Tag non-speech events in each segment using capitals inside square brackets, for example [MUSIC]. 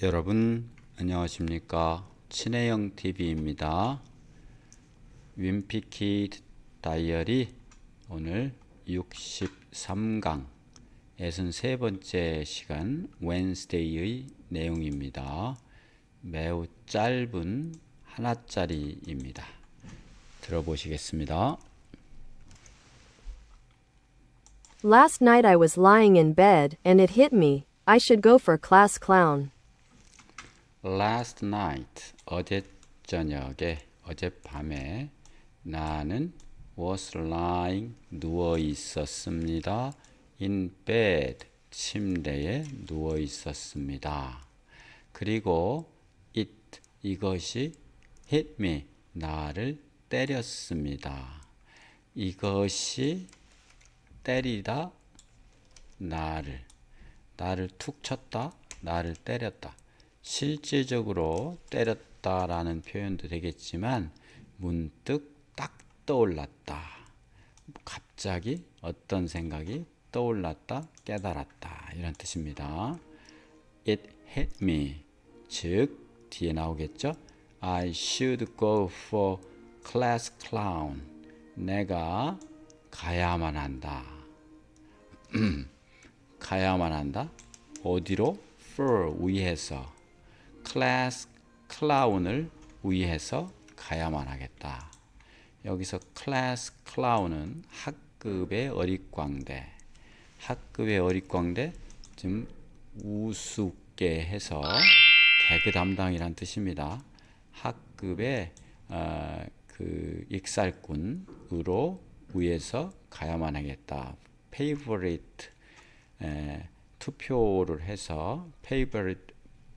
여러분 안녕하십니까 친해영 TV입니다. 윈피키 다이어리 오늘 63강 63번째 시간 웬스데이의 내용입니다. 매우 짧은 하나짜리입니다. 들어보시겠습니다. Last night I was lying in bed and it hit me. I should go for class clown. Last night 어제 저녁에 어젯밤에 나는 was lying 누워 있었습니다. in bed 침대에 누워 있었습니다. 그리고 it 이것이 hit me 나를 때렸습니다. 이것이 때리다 나를 나를 툭 쳤다 나를 때렸다 실제적으로 때렸다라는 표현도 되겠지만 문득 딱 떠올랐다. 갑자기 어떤 생각이 떠올랐다 깨달았다. 이런 뜻입니다. It hit me. 즉 뒤에 나오겠죠? I should go for class clown. 내가 가야만 한다. [CLEARS THROAT] 가야만 한다. 어디로? for 위해서. Class clown을 위해서 가야만 하겠다. 여기서 class clown은 학급의 어릿광대. 학급의 어릿광대 좀 우습게 해서 개그 담당이란 뜻입니다. 학급의 어, 그 익살꾼으로 위해서 가야만 하겠다. favorite 에, 투표를 해서 favorite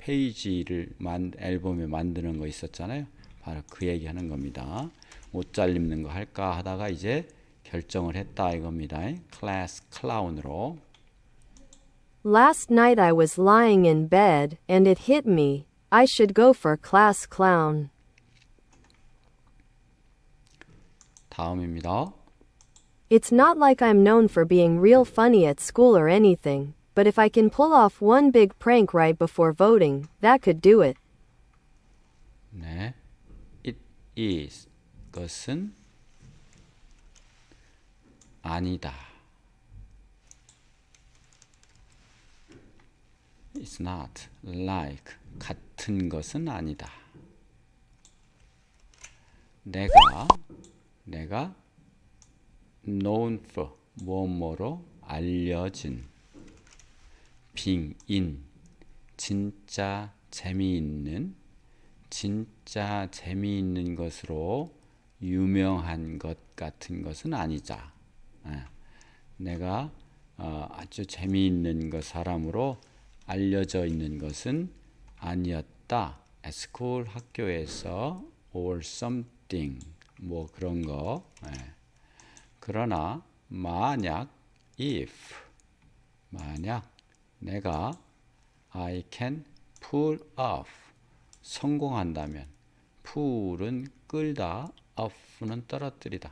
페이지를 만, 앨범에 만드는 거 있었잖아요. 바로 그 얘기 하는 겁니다. 옷 잘 입는 거 할까 하다가 이제 결정을 했다 이겁니다. 클래스 클라운으로 Last night I was lying in bed and it hit me. I should go for class clown. 다음입니다. It's not like I'm known for being real funny at school or anything, but if I can pull off one big prank right before voting, that could do it. 네, it is 것은 아니다. It's not like 같은 것은 아니다. 내가 내가 known for 뭐뭐로 알려진 빙인 진짜 재미있는 진짜 재미있는 것으로 유명한 것 같은 것은 아니자. 예. 내가 어, 아주 재미있는 것 사람으로 알려져 있는 것은 아니었다. 스쿨 학교에서 or something 뭐 그런 거. 예. 그러나 만약 if 만약 내가 I can pull off 성공한다면 pull은 끌다 off는 떨어뜨리다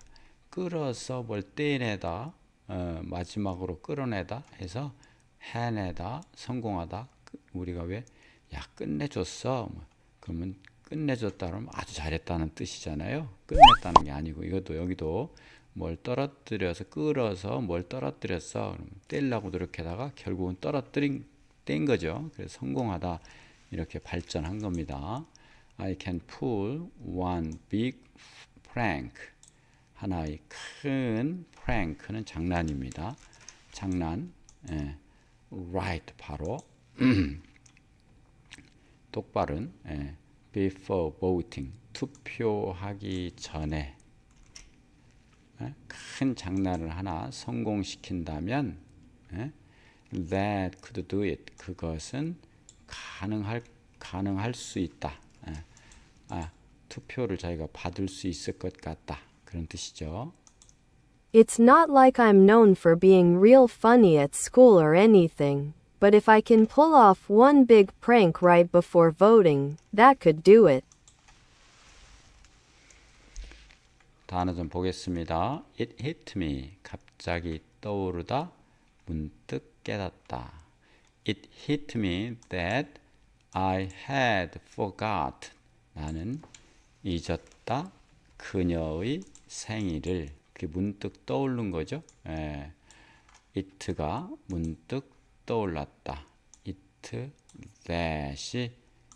끌어서 뭘 떼내다 어, 마지막으로 끌어내다 해서 해내다 성공하다. 그- 우리가 왜? 야 끝내줬어. 뭐, 그러면 끝내줬다 그러면 아주 잘했다는 뜻이잖아요. 끝냈다는 게 아니고 이것도 여기도 뭘 떨어뜨려서 끌어서 뭘 떨어뜨렸어? 떼려고 노력하다가 결국은 떨어뜨린 뗀 거죠. 그래서 성공하다. 이렇게 발전한 겁니다. I can pull one big prank 하나의 큰 prank는 장난입니다. 장난 예. right 바로 [CLEARS THROAT] 똑바른 예. before voting. 투표하기 전에. 예? 큰 장난을 하나 성공시킨다면 예? that could do it 그것은 가능할 가능할 수 있다. 예. 아 투표를 자기가 받을 수 있을 것 같다 그런 뜻이죠. It's not like I'm known for being real funny at school or anything, but if I can pull off one big prank right before voting, that could do it. 단어 좀 보겠습니다. It hit me. 갑자기 떠오르다. 문득 깨닫다. It hit me that I had forgot. 나는 잊었다. 그녀의 생일을. 그게 문득 떠오른 거죠. 예. it가 문득 떠올랐다. it that이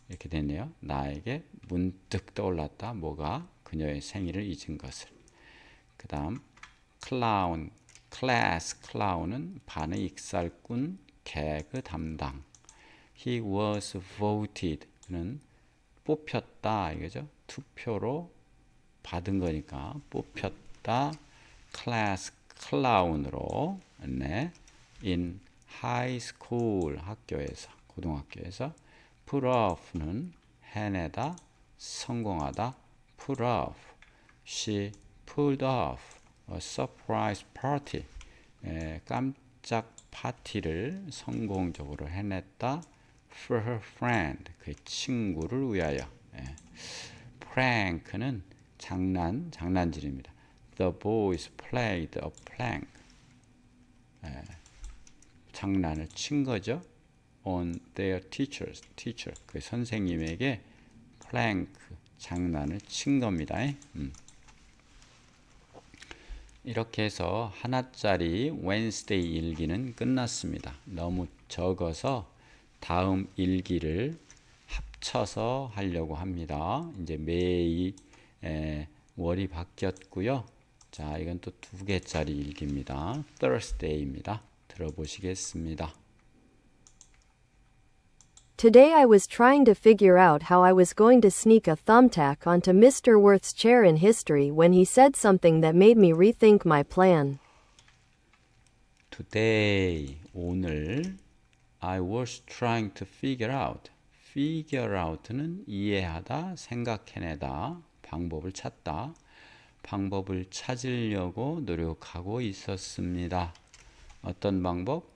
이렇게 됐네요. 나에게 문득 떠올랐다. 뭐가 그녀의 생일을 잊은 것을. 그 다음 clown, class clown은 반의 익살꾼, 개그 담당. He was voted. 는 뽑혔다 이거죠. 투표로 받은 거니까 뽑혔다. class clown으로 네. in high school 학교에서 고등학교에서 pull off는 해내다 성공하다 pull off she pulled off a surprise party 에, 깜짝 파티를 성공적으로 해냈다 for her friend 그의 친구를 위하여 예. prank는 장난 장난질입니다 the boys played a prank 장난을 친 거죠. on their teachers, teacher 그 선생님에게 plank 장난을 친 겁니다. 음. 이렇게 해서 하나짜리 Wednesday 일기는 끝났습니다. 너무 적어서 다음 일기를 합쳐서 하려고 합니다. 이제 매일 에, 월이 바뀌었고요. 자, 이건 또 두 개짜리 일기입니다. Thursday입니다. 들어보시겠습니다. Today I was trying to figure out how I was going to sneak a thumbtack onto Mr. Worth's chair in history when he said something that made me rethink my plan. Today 오늘 I was trying to figure out. figure out는 이해하다, 생각해내다, 방법을 찾다. 방법을 찾으려고 노력하고 있었습니다. 어떤 방법?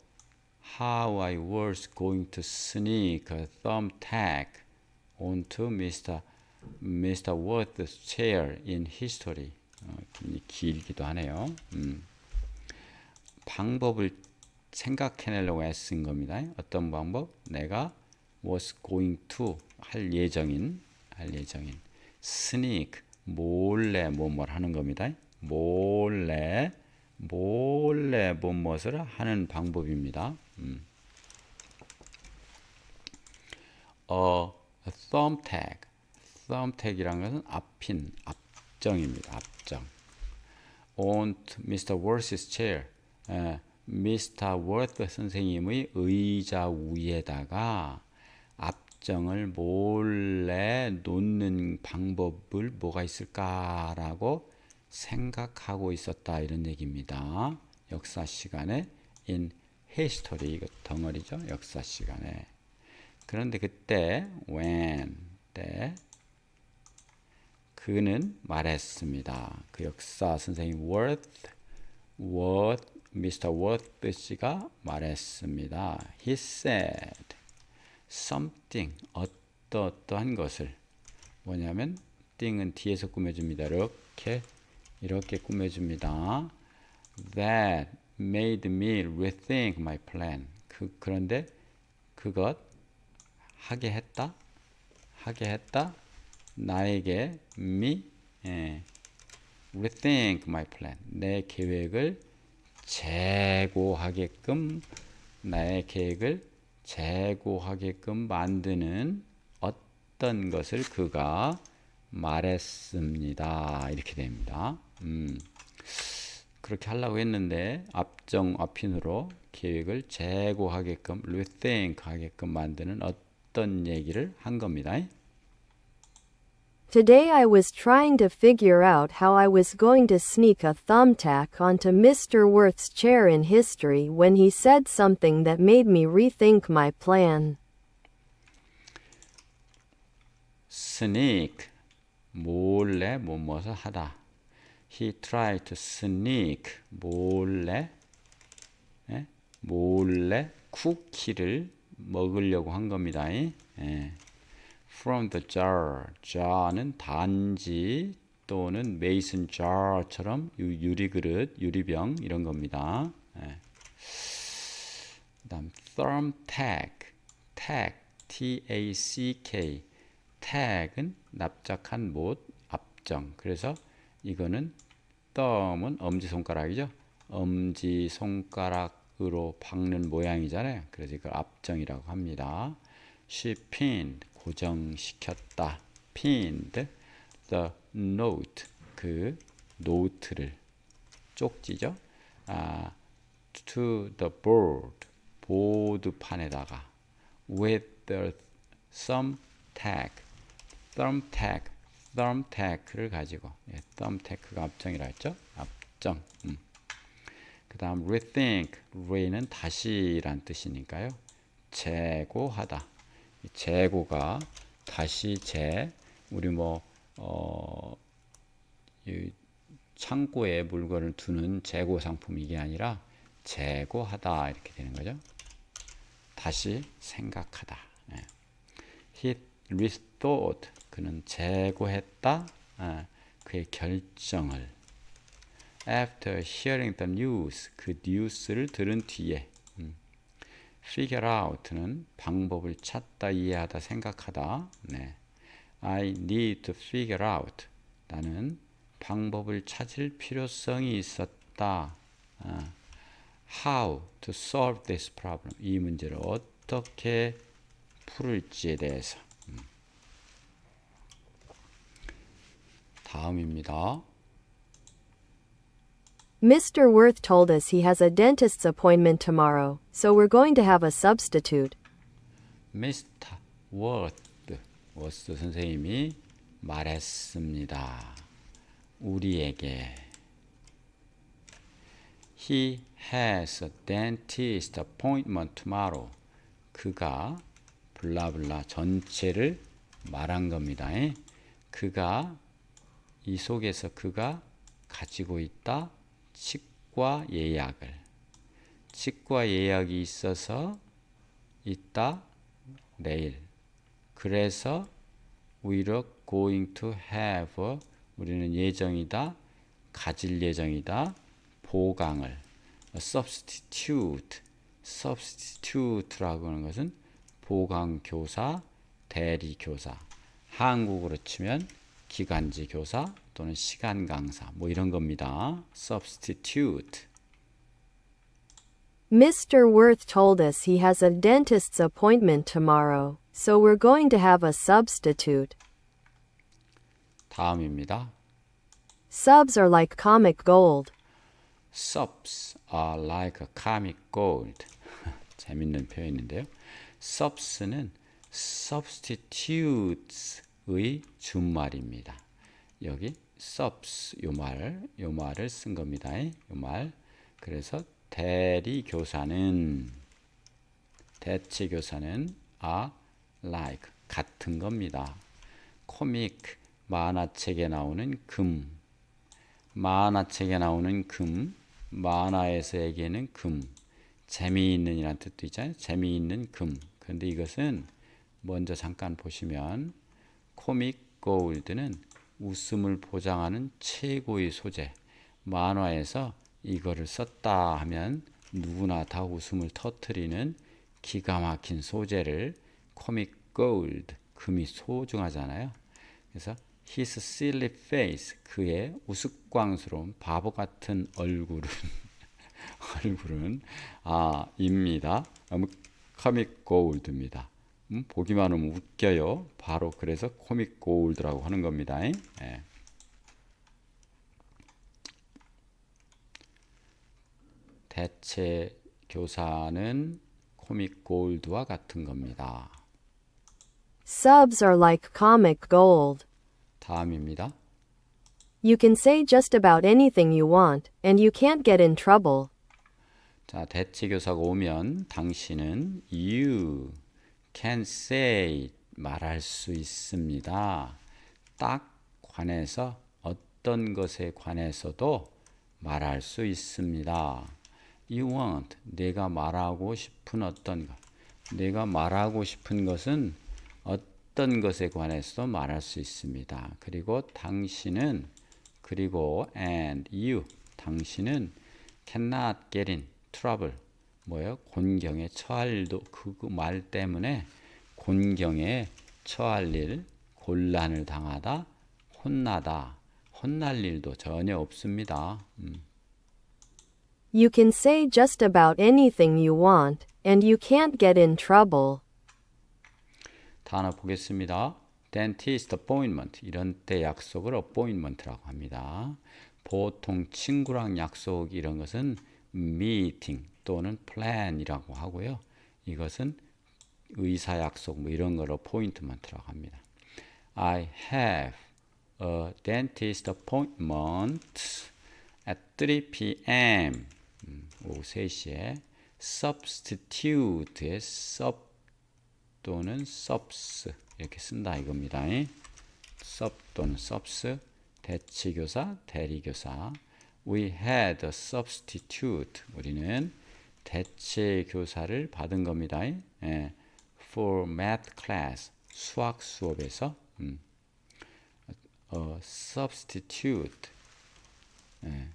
How I was going to sneak a thumbtack onto Mr. Mr. Worth's chair in history. 어, 길기도 하네요. 음. 방법을 생각해내려고 애쓴 겁니다. 어떤 방법? 내가 was going to 할 예정인 할 예정인 sneak 몰래 뭐뭘 하는 겁니다. 몰래 몰래 뭐뭇을 하는 방법입니다. 음. 어, thumbtack, thumbtack이라는 것은 앞핀, 앞정입니다. 앞정. On Mr. Worth's chair, 에, Mr. Worth 선생님의 의자 위에다가 앞정을 몰래 놓는 방법을 뭐가 있을까라고 생각하고 있었다 이런 얘기입니다. 역사 시간에 in history 이거 덩어리죠. 역사 시간에. 그런데 그때 when 때 그는 말했습니다. 그 역사 선생님 Worth Worth Mr. Worth 씨가 말했습니다. He said something 어떠 어떠한 것을 뭐냐면 thing은 뒤에서 꾸며줍니다. 이렇게 이렇게 꾸며줍니다. That made me rethink my plan. 그, 그런데 그것 하게 했다, 하게 했다. 나에게 me 예, rethink my plan. 내 계획을 재고하게끔 나의 계획을 재고하게끔 만드는 어떤 것을 그가 말했습니다. 이렇게 됩니다. 음, 그렇게 하려고 했는데 앞정 앞핀으로 계획을 재고하게끔 rethink 하게끔 만드는 어떤 얘기를 한 겁니다. Today I was trying to figure out how I was going to sneak a thumbtack onto Mr. Worth's chair in history when he said something that made me rethink my plan. sneak 몰래 뭐뭐을 하다. He tried to sneak 몰래 예? 몰래 쿠키를 먹으려고 한 겁니다. 예. From the jar, jar는 단지 또는 mason jar처럼 유리 그릇, 유리병 이런 겁니다. 예. 그다음 thumbtack, tack T-A-C-K tag은 납작한 못 앞정 그래서 이거는 thumb은 엄지손가락이죠 엄지손가락으로 박는 모양이잖아요 그래서 이걸 앞정이라고 합니다 she pinned 고정시켰다 pinned the note 그 노트를 쪽지죠 아, to the board 보드판에다가 with the thumb tag thumb tag thumb tag를 가지고 예, thumb tag가 앞정이라 했죠 앞정 음. 그 다음 rethink re는 다시란 뜻이니까요 재고하다 이 재고가 다시 재 우리 뭐 어, 이 창고에 물건을 두는 재고 상품 이게 아니라 재고하다 이렇게 되는 거죠. 다시 생각하다. 예. He rethought 그는 재고했다. 아, 그의 결정을 after hearing the news 그 뉴스를 들은 뒤에 음. figure out는 방법을 찾다 이해하다 생각하다. 네. I need to figure out 나는 방법을 찾을 필요성이 있었다. 아, how to solve this problem. 이 문제를 어떻게 풀을지에 대해서. 음. 다음입니다. Mr. Worth told us he has a dentist's appointment tomorrow, so we're going to have a substitute. 미스터 워드 워스 선생님이 말했습니다. 우리에게 He has a dentist appointment tomorrow. 그가 블라블라 전체를 말한 겁니다. 예? 그가 이 속에서 그가 가지고 있다 치과 예약을. 치과 예약이 있어서 있다 내일. 그래서 we're going to have 우리는 예정이다 가질 예정이다 보강을. Substitute. Substitute라고 하는 것은 보강 교사 대리 교사. 한국으로 치면 기간제 교사 또는 시간 강사 뭐 이런 겁니다 substitute Mr. Worth told us he has a dentist's appointment tomorrow, so we're going to have a substitute. 다음입니다 Subs are like comic gold. subs are like a comic gold. [LAUGHS] 재밌는 표현인데요. subs는 substitutes 의 준말입니다. 여기 subs 요 말, 요 말을 쓴 겁니다. 요 말. 그래서 대리 교사는 대체 교사는 are like 같은 겁니다. 코믹 만화책에 나오는 금 만화책에 나오는 금, 만화에서에게는 금, 재미있는 이란 뜻도 있잖아요. 재미있는 금. 그런데 이것은 먼저 잠깐 보시면 코믹 골드는 웃음을 보장하는 최고의 소재. 만화에서 이거를 썼다 하면 누구나 다 웃음을 터트리는 기가 막힌 소재를 코믹 골드, 금이 소중하잖아요. 그래서 his silly face 그의 우스꽝스러운 바보 같은 얼굴은 [LAUGHS] 얼굴은 아 입니다. 음, 코믹 골드입니다. 음, 보기만 하면 웃겨요. 바로 그래서 코믹 골드라고 하는 겁니다. 예. 대체 교사는 코믹 골드와 같은 겁니다. Subs are like comic gold. 다음입니다. You can say just about anything you want, and you can't get in trouble. 자, 대체 교사가 오면 당신은 you can say 말할 수 있습니다. 딱 관해서 어떤 것에 관해서도 말할 수 있습니다. You want 내가 말하고 싶은 어떤 것. 내가 말하고 싶은 것은 어떤 것에 관해서도 말할 수 있습니다. 그리고 당신은 그리고 and you 당신은 cannot get in trouble 뭐예요? 곤경에 처할도 그 말 때문에 곤경에 처할 일, 곤란을 당하다, 혼나다, 혼날 일도 전혀 없습니다. 음. You can say just about anything you want, and you can't get in trouble. 단어 보겠습니다. dentist appointment 이런 때 약속을 appointment라고 합니다. 보통 친구랑 약속 이런 것은 meeting 또는 plan이라고 하고요. 이것은 의사 약속 뭐 이런 걸 appointment라고 합니다. I have a dentist appointment at 3 p.m. 음, 오후 3시에 substitute의 sub 또는 subs 이렇게 쓴다 이겁니다. sub 또는 subs 대치교사, 대리교사. We had a substitute. 우리는 대체 교사를 받은 겁니다. 예. For math class. 수학 수업에서 음. 어, substitute. 예.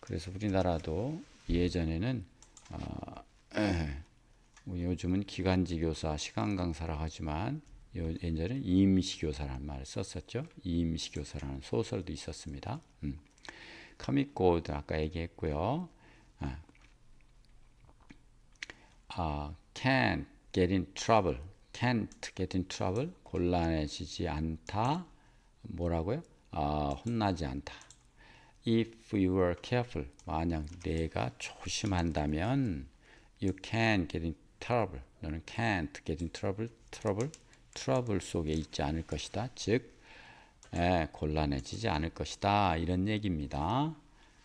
그래서 우리나라도 예전에는 어, [CLEARS THROAT] 요즘은 기간지 교사, 시간 강사라고 하지만 요- 예전에는 임시 교사라는 말을 썼었죠. 임시 교사라는 소설도 있었습니다. 음. 커밋 고드 아까 얘기했고요. 아, 아, can't get in trouble. can't get in trouble. 곤란해지지 않다. 뭐라고요? 아, 혼나지 않다. If you are careful, 만약 내가 조심한다면, you can get in trouble. 너는 can't get in trouble, trouble, trouble 속에 있지 않을 것이다. 즉, 예, 곤란해지지 않을 것이다. 이런 얘기입니다.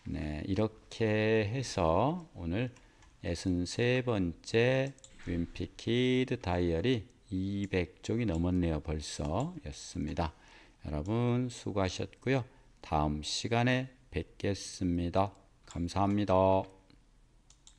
네, 이렇게 해서 오늘 63번째 윈피키드 다이어리 200쪽이 넘었네요. 벌써 였습니다. 여러분 수고하셨고요. 다음 시간에 뵙겠습니다. 감사합니다.